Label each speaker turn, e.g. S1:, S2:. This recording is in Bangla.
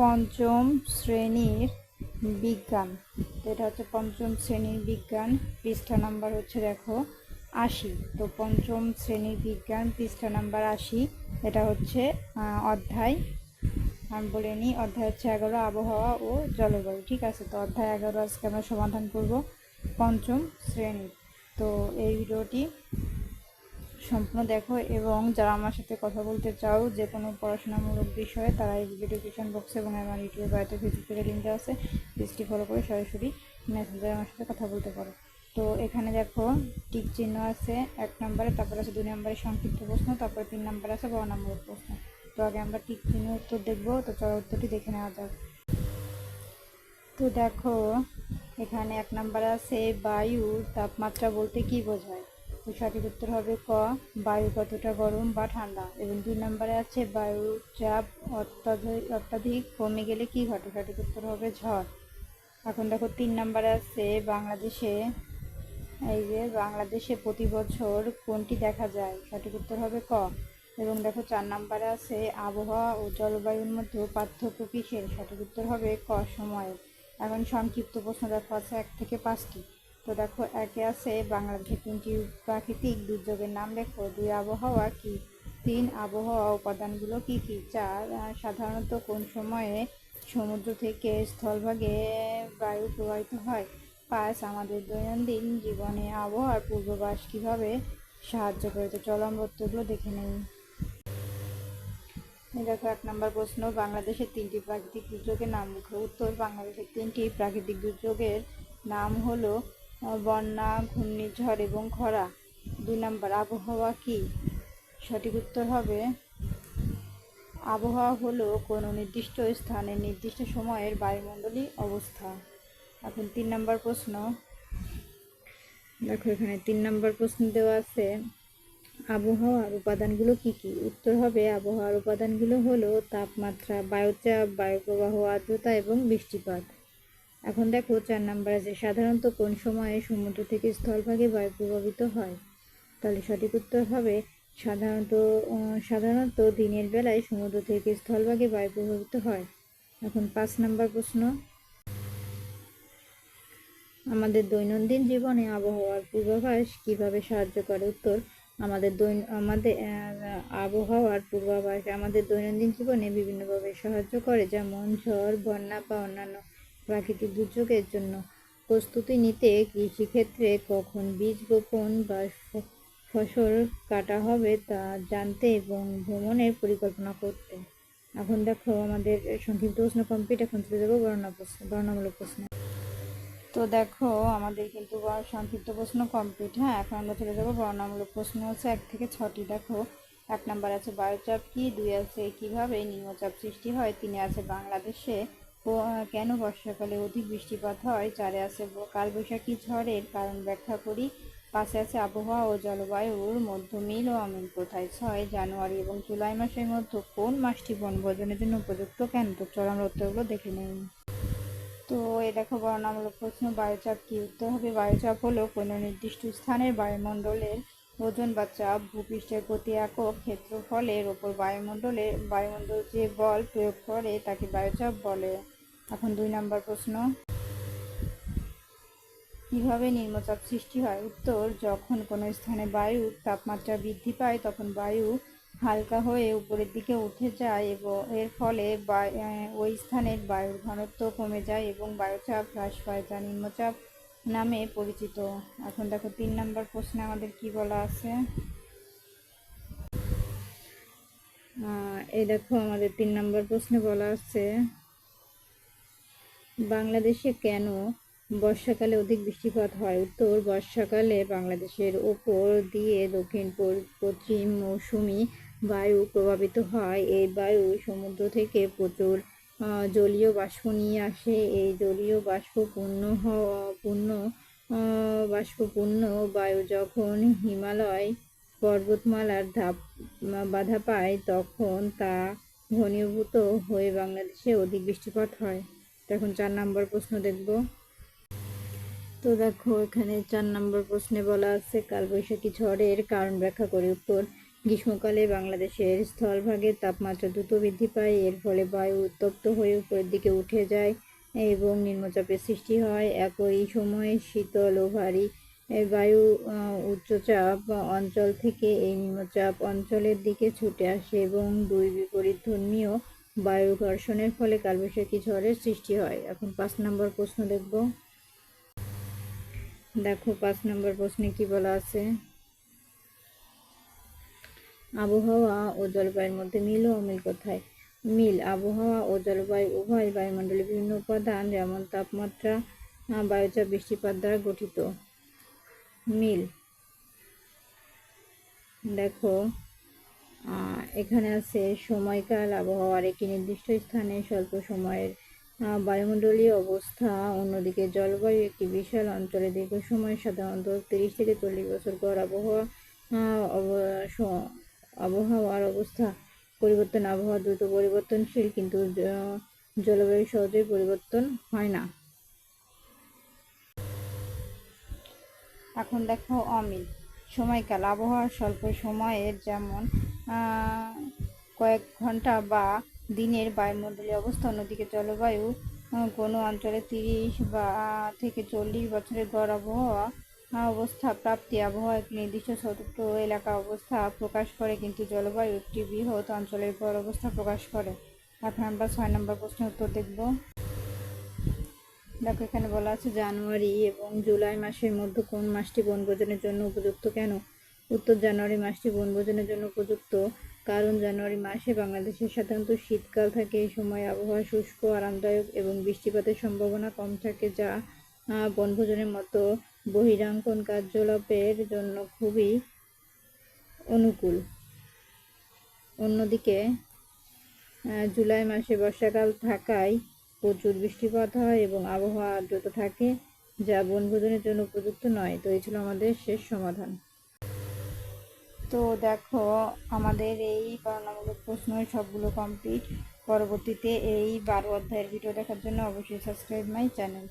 S1: পঞ্চম শ্রেণির বিজ্ঞান। তো এটা হচ্ছে পঞ্চম শ্রেণির বিজ্ঞান, পৃষ্ঠা নাম্বার হচ্ছে দেখো আশি। তো পঞ্চম শ্রেণির বিজ্ঞান, পৃষ্ঠা নাম্বার আশি, এটা হচ্ছে অধ্যায়। আমি বলে নিই, অধ্যায় হচ্ছে এগারো, আবহাওয়া ও জলবায়ু, ঠিক আছে? তো অধ্যায় এগারো আজকে আমরা সমাধান করব পঞ্চম শ্রেণি তো এই ভিডিওটি সম্পূর্ণ দেখো এবং যারা আমার সাথে কথা বলতে চাও, যে কোনো পড়াশোনামূলক বিষয়ে, তারা এই ডিসক্রিপশন বক্সে এবং আমার ইউটিউবে বাড়িতে ফেসবুক পেজে লিঙ্ক দেওয়া আছে পেজটি ফলো করে সরাসরি মেসেঞ্জারে আমার সাথে কথা বলতে পারো। তো এখানে দেখো, টিক চিহ্ন আছে এক নম্বরে, তারপরে আছে দুই নম্বরে সংক্ষিপ্ত প্রশ্ন, তারপরে তিন নম্বরে আছে বর্ণামূলক প্রশ্ন। তো আগে আমরা টিক চিহ্ন উত্তর দেখব, তো চলো উত্তরটি দেখে নেওয়া যাক। তো দেখো, এখানে এক নম্বরে আছে বায়ুর তাপমাত্রা বলতে কি বোঝায়? সঠিক উত্তর হবে। ক, বায়ু কতটা গরম বা ঠান্ডা? এবং দুই নম্বরে আছে, বায়ুর চাপ অত্যাধিক অত্যাধিক কমে গেলে কি ঘটে? সঠিক উত্তর হবে ঝড়। এখন দেখো, তিন নম্বরে আছে, বাংলাদেশে, এই যে বাংলাদেশে প্রতি বছর কোনটি দেখা যায়? সঠিক উত্তর হবে ক। এবং দেখো, চার নম্বরে আছে, আবহাওয়া ও জলবায়ুর মধ্যে পার্থক্য কিসের? সঠিক উত্তর হবে ক সময়ে এখন সংক্ষিপ্ত প্রশ্ন দেখো, আছে এক থেকে পাঁচটি। তো দেখো, একে আছে বাংলাদেশের তিনটি প্রাকৃতিক দুর্যোগের নাম লেখো। দুই আবহাওয়া কি? তিন আবহাওয়া উপাদানগুলো কি কি? চার সাধারণত কোন সময়ে সমুদ্র থেকে স্থলভাগে বায়ু প্রবাহিত হয়? পাঁচ, আমাদের দৈনন্দিন জীবনে আবহাওয়ার পূর্বাভাস কীভাবে সাহায্য করে? তো চলো আমরা দেখে নেই। দেখো, এক নম্বর প্রশ্ন, বাংলাদেশের তিনটি প্রাকৃতিক দুর্যোগের নাম লেখো। উত্তর বাংলাদেশের তিনটি প্রাকৃতিক দুর্যোগের নাম হলো বন্যা, ঘূর্ণিঝড় এবং খরা, দুই নম্বর আবহাওয়া কি? সঠিক উত্তর হবে, আবহাওয়া হলো কোনো নির্দিষ্ট স্থানে নির্দিষ্ট সময়ের বায়ুমণ্ডলী অবস্থা। এখন তিন নম্বর প্রশ্ন। দেখো এখানে তিন নম্বর প্রশ্ন দেওয়া আছে, আবহাওয়ার উপাদানগুলো কি কি? উত্তর হবে, আবহাওয়ার উপাদানগুলো হলো তাপমাত্রা, বায়ুচাপ, বায়ুপ্রবাহ, আর্দ্রতা এবং বৃষ্টিপাত। এখন দেখো চার নাম্বার আছে সাধারণত কোন সময়ে সমুদ্র থেকে স্থলভাগে বায়ু প্রভাবিত হয়? তাহলে সঠিক উত্তর হবে, সাধারণত সাধারণত দিনের বেলায় সমুদ্র থেকে স্থলভাগে বায়ু প্রভাবিত হয়। এখন পাঁচ নাম্বার প্রশ্ন। আমাদের দৈনন্দিন জীবনে আবহাওয়ার পূর্বাভাস কীভাবে সাহায্য করে? উত্তর, আমাদের দৈন, আমাদের আবহাওয়ার পূর্বাভাস আমাদের দৈনন্দিন জীবনে বিভিন্নভাবে সাহায্য করে, যেমন ঝড়, বন্যা বা অন্যান্য প্রাকৃতিক দুর্যোগের জন্য প্রস্তুতি নিতে কৃষিক্ষেত্রে কখন বীজ বপন বা ফসল কাটা হবে তা জানতে এবং ভ্রমণের পরিকল্পনা করতে। এখন দেখো আমাদের সংক্ষিপ্ত প্রশ্ন কমপ্লিট এখন চলে যাব বর্ণনা প্রশ্ন বর্ণামূলক প্রশ্ন। তো দেখো আমাদের কিন্তু সংক্ষিপ্ত প্রশ্ন কমপ্লিট হ্যাঁ? এখন আমরা চলে যাব বর্ণামূলক প্রশ্ন হচ্ছে এক থেকে ছটি, দেখো। এক নাম্বার আছে বায়ুচাপ কি, দুই আছে কীভাবে নিম্নচাপ সৃষ্টি হয়, তিনে আছে বাংলাদেশে। কেন বর্ষাকালে অধিক বৃষ্টিপাত হয়? চারে আছে কালবৈশাখী ঝড়ের কারণ ব্যাখ্যা করি। পাশে আছে আবহাওয়া ও জলবায়ুর মধ্যে মিল ও অমিল কোথায় ছয় জানুয়ারি এবং জুলাই মাসের মধ্যে কোন মাসটি বনভোজনের জন্য উপযুক্ত কেন? তো চল আমরা উত্তরগুলো দেখে নেই। তো এই দেখো বর্ণামূলক প্রশ্ন, বায়ুচাপ কি উত্তর হবে? বায়ুচাপ হলো কোনো নির্দিষ্ট স্থানের বায়ুমণ্ডলের ওজন বা চাপ, ভূপৃষ্ঠের প্রতি একক, ক্ষেত্রফলের ওপর বায়ুমণ্ডলে বায়ুমণ্ডল যে বল প্রয়োগ করে তাকে বায়ুচাপ বলে। এখন দুই নম্বর প্রশ্ন। কীভাবে নিম্নচাপ সৃষ্টি হয়? উত্তর, যখন কোনো স্থানে বায়ুর তাপমাত্রা বৃদ্ধি পায়, তখন বায়ু হালকা হয়ে উপরের দিকে উঠে যায় এবং এর ফলে বায়- ওই স্থানের বায়ুর ঘনত্ব কমে যায় এবং বায়ুচাপ হ্রাস পায় যা নিম্নচাপ নামে পরিচিত। এখন দেখো, তিন নম্বর প্রশ্নে আমাদের কি বলা আছে? এই দেখো, আমাদের তিন নম্বর প্রশ্নে বলা আছে বাংলাদেশে কেন বর্ষাকালে অধিক বৃষ্টিপাত হয়? উত্তর, বর্ষাকালে বাংলাদেশের ওপর দিয়ে দক্ষিণ পশ্চিম মৌসুমি বায়ু প্রভাবিত হয়। এই বায়ু সমুদ্র থেকে প্রচুর জলীয় বাষ্প নিয়ে আসে। এই জলীয় বাষ্প পূর্ণ পূর্ণ বাষ্পপূর্ণ বায়ু যখন হিমালয় পর্বতমালার ধাপ বাধা পায়, তখন তা ঘনীভূত হয়ে বাংলাদেশে অধিক বৃষ্টিপাত হয়। এখন চার নম্বর প্রশ্ন দেখব। তো দেখো, এখানে চার নম্বর প্রশ্নে বলা আছে, কালবৈশাখী ঝড়ের কারণ ব্যাখ্যা করে উত্তর। গ্রীষ্মকালে বাংলাদেশের স্থলভাগের তাপমাত্রা দ্রুত বৃদ্ধি পায়, এর ফলে বায়ু উত্তপ্ত হয়ে উপরের দিকে উঠে যায় এবং নিম্নচাপের সৃষ্টি হয়। একই সময়ে শীতল ও ভারী বায়ু উচ্চচাপ অঞ্চল থেকে এই নিম্নচাপ অঞ্চলের দিকে ছুটে আসে এবং দুই বিপরীত ধর্মীয় বায়ু ঘর্ষণের ফলে কালবৈশাখী ঝড়ের সৃষ্টি হয়। এখন পাঁচ নম্বর প্রশ্ন দেখব। দেখো, পাঁচ নম্বর প্রশ্নে কি বলা আছে? আবহাওয়া ও জলবায়ুর মধ্যে মিল ও অমিল কোথায়? মিল, আবহাওয়া ও জলবায়ু উভয় বায়ুমণ্ডলের বিভিন্ন উপাদান, যেমন তাপমাত্রা বায়ুচাপ, বৃষ্টিপাত দ্বারা গঠিত। মিল। দেখো এখানে আছে সময়কাল, আবহাওয়ার একটি নির্দিষ্ট স্থানে স্বল্প সময়ের বায়ুমণ্ডলীয় অবস্থা, অন্যদিকে জলবায়ু একটি বিশাল অঞ্চলে দীর্ঘ সময় সাধারণত তিরিশ থেকে চল্লিশ বছর পর আবহাওয়া আবহাওয়ার অবস্থা পরিবর্তন, আবহাওয়া দ্রুত পরিবর্তনশীল কিন্তু জলবায়ু সহজেই পরিবর্তন হয় না। এখন দেখো অমিল, সময়কাল আবহাওয়ার স্বল্প সময়ের যেমন কয়েক ঘণ্টা বা দিনের বায়ুমণ্ডলীয় অবস্থা অন্যদিকে জলবায়ু কোনো অঞ্চলে তিরিশ বা থেকে চল্লিশ বছরের গড় আবহাওয়া অবস্থা, প্রাপ্তি আবহাওয়া একটি নির্দিষ্ট ছোট এলাকা অবস্থা প্রকাশ করে, কিন্তু জলবায়ু একটি বৃহৎ অঞ্চলের গড় অবস্থা প্রকাশ করে। এখন আমরা ছয় নম্বর প্রশ্নের উত্তর দেখব। দেখো, এখানে বলা আছে জানুয়ারি এবং জুলাই মাসের মধ্যে কোন মাসটি বনভোজনের জন্য উপযুক্ত কেন? উত্তর জানুয়ারি মাসটি বনভোজনের জন্য উপযুক্ত। কারণ জানুয়ারি মাসে বাংলাদেশে সাধারণত শীতকাল থাকে, এই সময় আবহাওয়া শুষ্ক, আরামদায়ক এবং বৃষ্টিপাতের সম্ভাবনা কম থাকে, যা বনভোজনের মতো বহিরাঙ্কন কার্যকলাপের জন্য খুবই অনুকূল। অন্যদিকে জুলাই মাসে বর্ষাকাল থাকায় প্রচুর বৃষ্টিপাত হয় এবং আবহাওয়া আর্দ্রতা থাকে, যা বনভোজনের জন্য উপযুক্ত নয়। তো এই ছিল আমাদের শেষ সমাধান। তো দেখো, আমাদের এই বর্ণামূলক প্রশ্ন সবগুলো কমপ্লিট পরবর্তীতে এই বারো অধ্যায়ের ভিডিও দেখার জন্য অবশ্যই সাবস্ক্রাইব মাই চ্যানেল